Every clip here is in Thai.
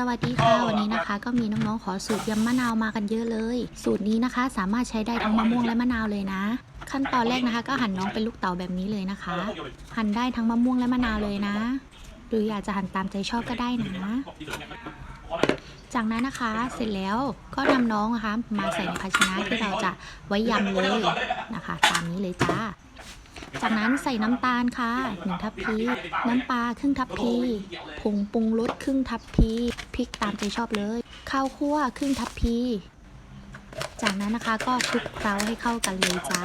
สวัสดีค่ะวันนี้นะคะ ก็มีน้องๆขอสูตรยำมะนาวมากันเยอะเลย สูตรนี้นะคะ สามารถใช้ได้ทั้งมะม่วงและมะนาวเลยนะ ขั้นตอนแรกนะคะ ก็หั่นน้องเป็นลูกเต๋าแบบนี้เลยนะคะ หั่นได้ทั้งมะม่วงและมะนาวเลยนะ หรืออยากจะหั่นตามใจชอบก็ได้นะจากนั้นนะคะเสร็จแล้วก็นำน้องนะคะ มาใส่ในภาชนะที่เราจะไว้ยำเลยนะคะ ตามนี้เลยจ้าจากนั้นใส่น้ำตาลค่ะหนึ่งทัพพี น้ำปลาครึ่งทัพพี ผงปรุงรสครึ่งทัพพี พริกตามใจชอบเลย ข้าวคั่วครึ่งทัพพี จากนั้นนะคะก็คลุกเคล้าให้เข้ากันเลยจ้า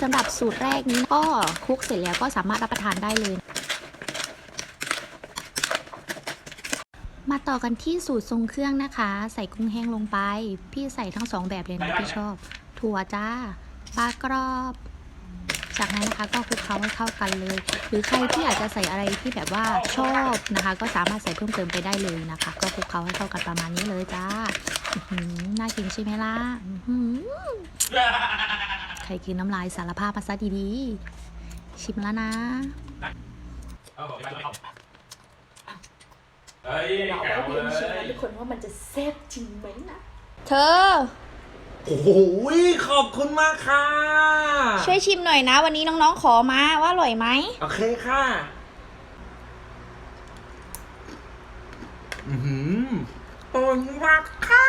สำหรับสูตรแรกนี้ก็คลุกเสร็จแล้วก็สามารถรับประทานได้เลยมาต่อกันที่สูตรทรงเครื่องนะคะ ใส่กุ้งแห้งลงไป พี่ใส่ทั้งสองแบบเลยนะพี่ชอบ ถั่วจ้าปลากรอบ จากนั้นนะคะก็คลุกเคล้าให้เข้ากันเลย หรือใครที่อยากจะใส่อะไรที่แบบว่าชอบนะคะ ก็สามารถใส่เพิ่มเติมไปได้เลยนะคะ ก็คลุกเคล้าให้เข้ากันประมาณนี้เลยจ้าอื้อหือน่ากินใช่ไหมล่ะอื้อหือใครกินน้ำลายสารภาพมาซะดีๆชิมแล้วนะเฮ้ยเราแก้ให้วพิเลมพ์ชิมนะยทุกคนว่ามันจะแซ่บจริงไหมนะเธอ โอ้โหขอบคุณมากค่ะ ช่วยชิมหน่อยนะ วันนี้น้องๆขอมาว่าอร่อยไหมโอเคค่ะ อือหืออร่อยมากค่ะ